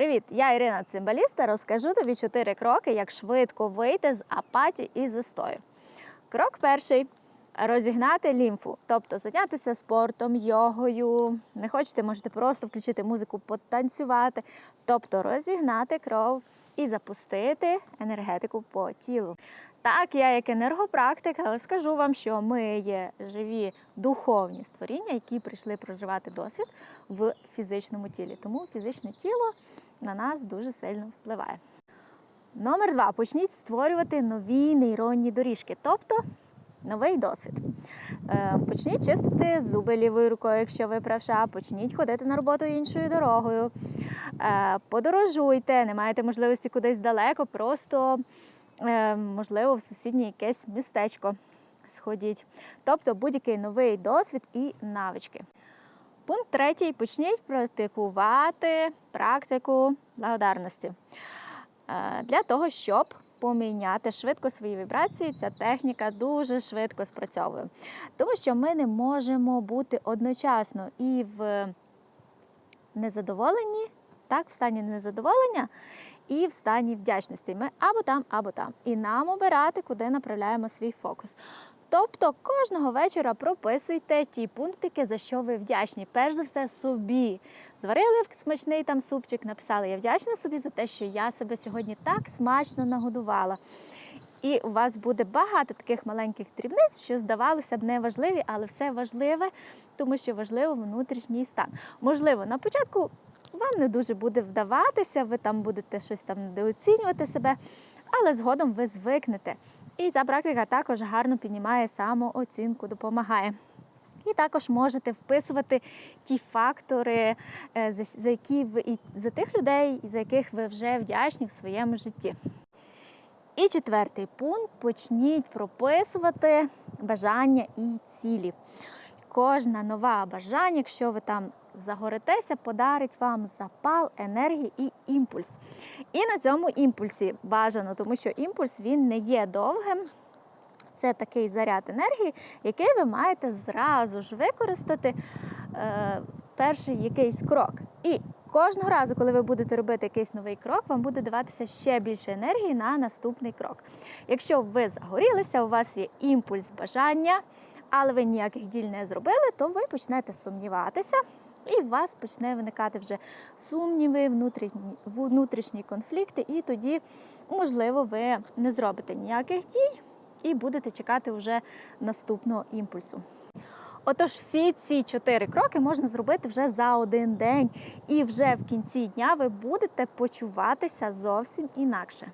Привіт! Я Ірина Цимбаліста. Розкажу тобі чотири кроки, як швидко вийти з апатії і застою. Крок перший розігнати лімфу, тобто зайнятися спортом, йогою. Не хочете, можете просто включити музику, потанцювати, тобто розігнати кров і запустити енергетику по тілу. Так, я як енергопрактик, але скажу вам, що ми є живі духовні створіння, які прийшли проживати досвід в фізичному тілі. Тому фізичне тіло на нас дуже сильно впливає. Номер два. Почніть створювати нові нейронні доріжки, тобто новий досвід. Е, Почніть чистити зуби лівою рукою, якщо ви правша, почніть ходити на роботу іншою дорогою. Е, Подорожуйте, не маєте можливості кудись далеко, просто е, можливо в сусіднє якесь містечко сходіть. Тобто будь-який новий досвід і навички. Пункт третій. Почніть практикувати практику благодарності. Е, Для того, щоб поміняти швидко свої вібрації, ця техніка дуже швидко спрацьовує. Тому що ми не можемо бути одночасно і в незадоволенні, так, в стані незадоволення і в стані вдячності. Ми або там, або там. І нам обирати, куди направляємо свій фокус. Тобто кожного вечора прописуйте ті пунктики, за що ви вдячні. Перш за все собі. Зварили смачний там супчик, написали Я вдячна собі за те, що я себе сьогодні так смачно нагодувала. І у вас буде багато таких маленьких дрібниць, що здавалося б неважливі, але все важливе, тому що важливо внутрішній стан. Можливо, на початку вам не дуже буде вдаватися, ви там будете щось там недооцінювати себе, але згодом ви звикнете. І ця практика також гарно піднімає самооцінку, допомагає. І також можете вписувати ті фактори, е, за, які ви за тих людей, за яких ви вже вдячні в своєму житті. І четвертий пункт: почніть прописувати бажання і цілі. Кожна нова бажання, якщо ви там загоритеся, подарить вам запал, енергію і імпульс. І на цьому імпульсі бажано, тому що імпульс він не є довгим. Це такий заряд енергії, який ви маєте зразу ж використати е, перший якийсь крок. І кожного разу, коли ви будете робити якийсь новий крок, вам буде даватися ще більше енергії на наступний крок. Якщо ви загорілися, у вас є імпульс бажання, але ви ніяких діль не зробили, то ви почнете сумніватися. І у вас почне виникати вже сумніви, внутрішні, внутрішні конфлікти, і тоді, можливо, ви не зробите ніяких дій і будете чекати вже наступного імпульсу. Отож, всі ці чотири кроки можна зробити вже за один день, і вже в кінці дня ви будете почуватися зовсім інакше.